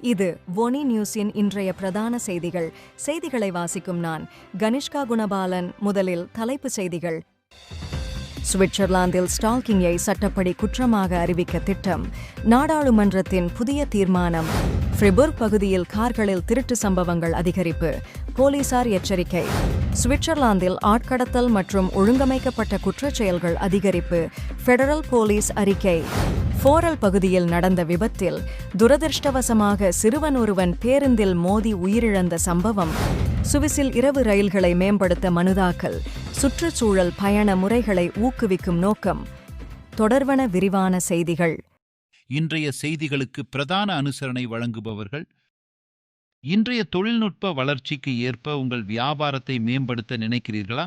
இது ஒனி நியூஸின் இன்றைய பிரதான செய்திகள். செய்திகளை வாசிக்கும் நான் கனிஷ்கா குணபாலன். முதலில் தலைப்புச் செய்திகள். சுவிட்சர்லாந்தில் ஸ்டாக்கிங்கை சட்டப்படி குற்றமாக அறிவிக்க திட்டம். நாடாளுமன்றத்தின் புதிய தீர்மானம். ஃப்ரிபுர்க் பகுதியில் கார்களில் திருட்டு சம்பவங்கள் அதிகரிப்பு. போலீசார் எச்சரிக்கை. சுவிட்சர்லாந்தில் ஆட்கடத்தல் மற்றும் ஒழுங்கமைக்கப்பட்ட குற்றச் செயல்கள் அதிகரிப்பு. ஃபெடரல் போலீஸ் அறிக்கை. ஃபோரல் பகுதியில் நடந்த விபத்தில் துரதிர்ஷ்டவசமாக சிறுவன் ஒருவன் பேருந்தில் மோதி உயிரிழந்த சம்பவம். சுவிசில் இரவு ரயில்களை மேம்படுத்த மனுதாக்கல் சுற்றுச்சூழல் பயண முறைகளை ஊக்குவிக்கும் நோக்கம். தொடர்வன விரிவான செய்திகள். இன்றைய செய்திகளுக்கு பிரதான அனுசரணை வழங்குபவர்கள் இன்றைய தொழில்நுட்ப வளர்ச்சிக்கு ஏற்ப உங்கள் வியாபாரத்தை மேம்படுத்த நினைக்கிறீர்களா?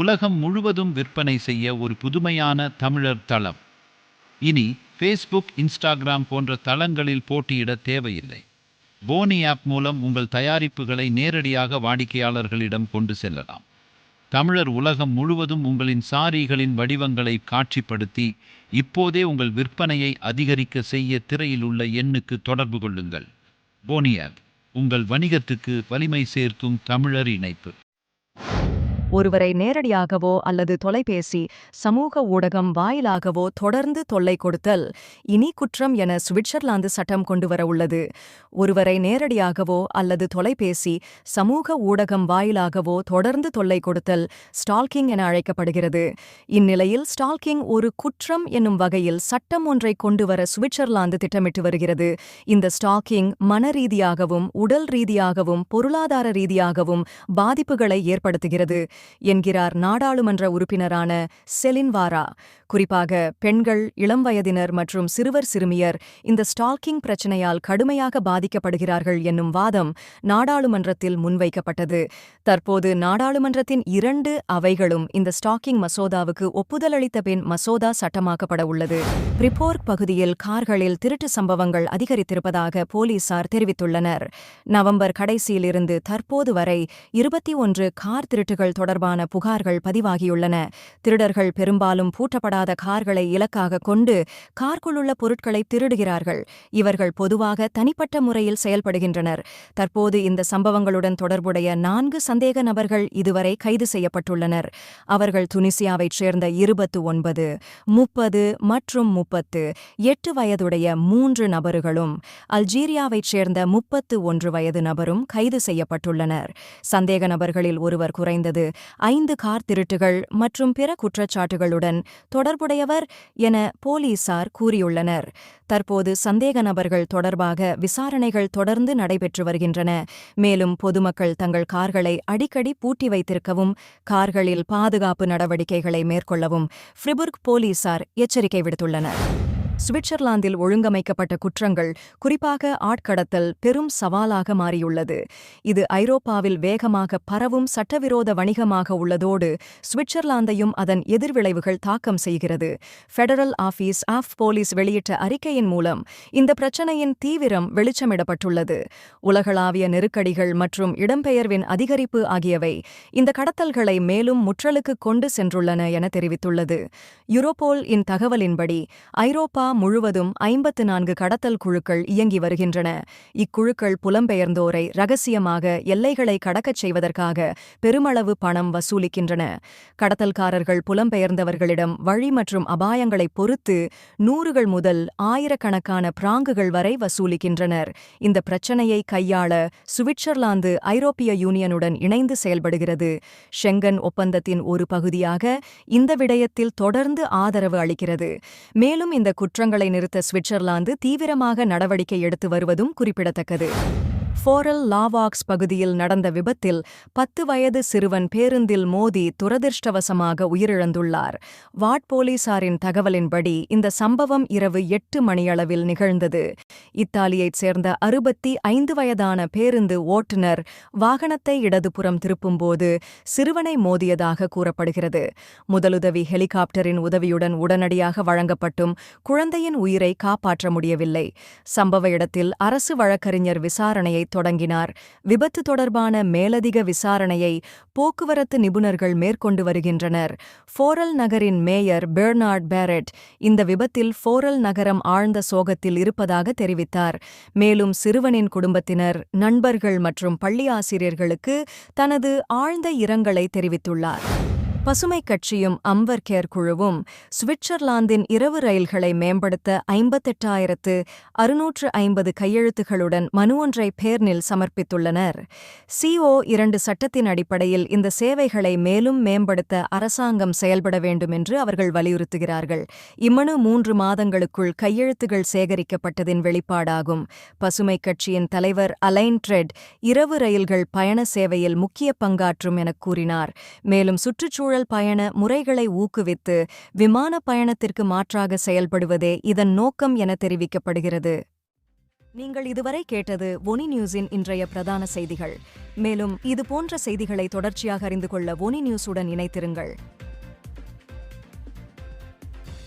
உலகம் முழுவதும் விற்பனை செய்ய ஒரு புதுமையான தமிழர் தளம். இனி ஃபேஸ்புக் இன்ஸ்டாகிராம் போன்ற தளங்களில் போட்டியிட தேவையில்லை. போனி ஆப் மூலம் உங்கள் தயாரிப்புகளை நேரடியாக வாடிக்கையாளர்களிடம் கொண்டு செல்லலாம். தமிழர் உலகம் முழுவதும் உங்களின் சாரிகளின் வடிவங்களை காட்சிப்படுத்தி இப்போதே உங்கள் விற்பனையை அதிகரிக்க செய்ய திரையில் உள்ள எண்ணுக்கு தொடர்பு கொள்ளுங்கள். போனி ஆப் உங்கள் வணிகத்துக்கு வலிமை சேர்க்கும் தமிழர் இணைப்பு. ஒருவரை நேரடியாகவோ அல்லது தொலைபேசி சமூக ஊடகம் வாயிலாகவோ தொடர்ந்து தொல்லை கொடுத்தல் இனி குற்றம் என சுவிட்சர்லாந்து சட்டம் கொண்டுவர உள்ளது. ஒருவரை நேரடியாகவோ அல்லது தொலைபேசி சமூக ஊடகம் வாயிலாகவோ தொடர்ந்து தொல்லை கொடுத்தல் ஸ்டால்கிங் என அழைக்கப்படுகிறது. இந்நிலையில் ஸ்டால்கிங் ஒரு குற்றம் என்னும் வகையில் சட்டம் ஒன்றை கொண்டுவர சுவிட்சர்லாந்து திட்டமிட்டு வருகிறது. இந்த ஸ்டாக்கிங் மனரீதியாகவும் உடல் ரீதியாகவும் பொருளாதார ரீதியாகவும் பாதிப்புகளை ஏற்படுத்துகிறது. என்கிறார் நாடாளுமன்ற உறுப்பினரான செலின்வாரா குறிப்பாக பெண்கள் இளம் வயதினர் மற்றும் சிறுவர் சிறுமியர் இந்த ஸ்டால்கிங் பிரச்சனையால் கடுமையாக பாதிக்கப்படுகிறார்கள் என்னும் வாதம் நாடாளுமன்றத்தில் முன்வைக்கப்பட்டது. தற்போது நாடாளுமன்றத்தின் இரண்டு அவைகளும் இந்த ஸ்டாக்கிங் மசோதாவுக்கு ஒப்புதல் அளித்த பின் மசோதா சட்டமாக்கப்பட உள்ளது. பிரிப்போர்க் பகுதியில் கார்களில் திருட்டு சம்பவங்கள் அதிகரித்திருப்பதாக போலீசார் தெரிவித்துள்ளனர். நவம்பர் கடைசியிலிருந்து தற்போது வரை இருபத்தி ஒன்று கார் திருட்டுகள் தொடர்பான புகார்கள் பதிவாகியுள்ளன. திருடர்கள் பெரும்பாலும் பூட்டப்படாத கார்களை இலக்காக கொண்டு கார்க்குள்ளுள்ள பொருட்களை திருடுகிறார்கள். இவர்கள் பொதுவாக தனிப்பட்ட முறையில் செயல்படுகின்றனர். தற்போது இந்த சம்பவங்களுடன் தொடர்புடைய நான்கு சந்தேக நபர்கள் இதுவரை கைது செய்யப்பட்டுள்ளனர். அவர்கள் துனிசியாவைச் சேர்ந்த இருபத்து ஒன்பது முப்பது மற்றும் முப்பத்து எட்டு வயதுடைய மூன்று நபர்களும் அல்ஜீரியாவைச் சேர்ந்த முப்பத்து ஒன்று வயது நபரும் கைது செய்யப்பட்டுள்ளனர். சந்தேக நபர்களில் ஒருவர் குறைந்தது ஐந்து கார் திருட்டுகள் மற்றும் பிற குற்றச்சாட்டுகளுடன் தொடர்புடையவர் என போலீசார் கூறியுள்ளனர். தற்போது சந்தேக நபர்கள் தொடர்பாக விசாரணைகள் தொடர்ந்து நடைபெற்று வருகின்றன. மேலும் பொதுமக்கள் தங்கள் கார்களை அடிக்கடி பூட்டி வைத்திருக்கவும் கார்களில் பாதுகாப்பு நடவடிக்கைகளை மேற்கொள்ளவும் ஃப்ரிபுர்க் போலீசார் எச்சரிக்கை விடுத்துள்ளனர். சுவிட்சர்லாந்தில் ஒழுங்கமைக்கப்பட்ட குற்றங்கள் குறிப்பாக ஆட்கடத்தல் பெரும் சவாலாக மாறியுள்ளது. இது ஐரோப்பாவில் வேகமாக பரவும் சட்டவிரோத வணிகமாக உள்ளதோடு சுவிட்சர்லாந்தையும் அதன் எதிர்விளைவுகள் தாக்கம் செய்கிறது. ஃபெடரல் ஆபீஸ் ஆஃப் போலீஸ் வெளியிட்ட அறிக்கையின் மூலம் இந்த பிரச்சினையின் தீவிரம் வெளிச்சமிடப்பட்டுள்ளது. உலகளாவிய நெருக்கடிகள் மற்றும் இடம்பெயர்வின் அதிகரிப்பு ஆகியவை இந்த கடத்தல்களை மேலும் முற்றலுக்கு கொண்டு சென்றுள்ளன என தெரிவித்துள்ளது. யுரோபோல் இன் தகவலின்படி ஐரோப்பா சாவா முழுவதும் ஐம்பத்து நான்கு கடத்தல் குழுக்கள் இயங்கி வருகின்றன. இக்குழுக்கள் புலம்பெயர்ந்தோரை ரகசியமாக எல்லைகளை கடக்கச் செய்வதற்காக பெருமளவு பணம் வசூலிக்கின்றன. கடத்தல்காரர்கள் புலம்பெயர்ந்தவர்களிடம் வழி மற்றும் அபாயங்களை பொறுத்து நூறுகள் முதல் ஆயிரக்கணக்கான பிராங்குகள் வரை வசூலிக்கின்றனர். இந்த பிரச்சனையை கையாள சுவிட்சர்லாந்து ஐரோப்பிய யூனியனுடன் இணைந்து செயல்படுகிறது. ஷெங்கன் ஒப்பந்தத்தின் ஒரு பகுதியாக இந்த விடயத்தில் தொடர்ந்து ஆதரவு அளிக்கிறது. மேலும் இந்த குற்றங்களை நிறுத்த சுவிட்சர்லாந்து தீவிரமாக நடவடிக்கை எடுத்து வருவதும் குறிப்பிடத்தக்கது. ஃபோரல் லாவாக்ஸ் பகுதியில் நடந்த விபத்தில் பத்து வயது சிறுவன் பேருந்தில் மோதி துரதிர்ஷ்டவசமாக உயிரிழந்துள்ளார். வாட் போலீசாரின் தகவலின்படி இந்த சம்பவம் இரவு எட்டு மணியளவில் நிகழ்ந்தது. இத்தாலியைச் சேர்ந்த அறுபத்தி ஐந்து வயதான பேருந்து ஓட்டுநர் வாகனத்தை இடதுபுறம் திருப்பும்போது சிறுவனை மோதியதாக கூறப்படுகிறது. முதலுதவி ஹெலிகாப்டரின் உதவியுடன் உடனடியாக வழங்கப்பட்டும் குழந்தையின் உயிரை காப்பாற்ற முடியவில்லை. சம்பவ இடத்தில் அரசு வழக்கறிஞர் விசாரணையை தொடங்கினார். விபத்து தொடர்பான மேலதிக விசாரணையை போக்குவரத்து நிபுணர்கள் மேற்கொண்டு வருகின்றனர். ஃபோரல் நகரின் மேயர் பெர்னார்ட் பேரட் இந்த விபத்தில் ஃபோரல் நகரம் ஆழ்ந்த சோகத்தில் இருப்பதாக தெரிவித்தார். மேலும் சிறுவனின் குடும்பத்தினர் நண்பர்கள் மற்றும் பள்ளி ஆசிரியர்களுக்கு தனது ஆழ்ந்த இரங்கலை தெரிவித்துள்ளார். பசுமை கட்சியும் அம்பர் கேர் குழுவும் சுவிட்சர்லாந்தின் இரவு ரயில்களை மேம்படுத்த ஐம்பத்தெட்டாயிரத்து அறுநூற்று ஐம்பது கையெழுத்துகளுடன் மனு ஒன்றை பேர்னில் சமர்ப்பித்துள்ளனர். சிஓ இரண்டு சட்டத்தின் அடிப்படையில் இந்த சேவைகளை மேலும் மேம்படுத்த அரசாங்கம் செயல்பட வேண்டும் என்று அவர்கள் வலியுறுத்துகிறார்கள். இம்மனு மூன்று மாதங்களுக்குள் கையெழுத்துகள் சேகரிக்கப்பட்டதின் வெளிப்பாடாகும். பசுமை கட்சியின் தலைவர் அலைன் ட்ரெட் இரவு ரயில்கள் பயண சேவையில் முக்கிய பங்காற்றும் எனக் கூறினார். மேலும் சுற்றுச்சூழல் பயண முறைகளை ஊக்குவித்து விமான பயணத்திற்கு மாற்றாக செயல்படுவதே இதன் நோக்கம் என தெரிவிக்கப்படுகிறது. நீங்கள் இதுவரை கேட்டது ஒனி நியூஸின் இன்றைய பிரதான செய்திகள். மேலும் இது போன்ற செய்திகளை தொடர்ச்சியாக அறிந்து கொள்ள ஒனி நியூஸுடன் இணைத்திருங்கள்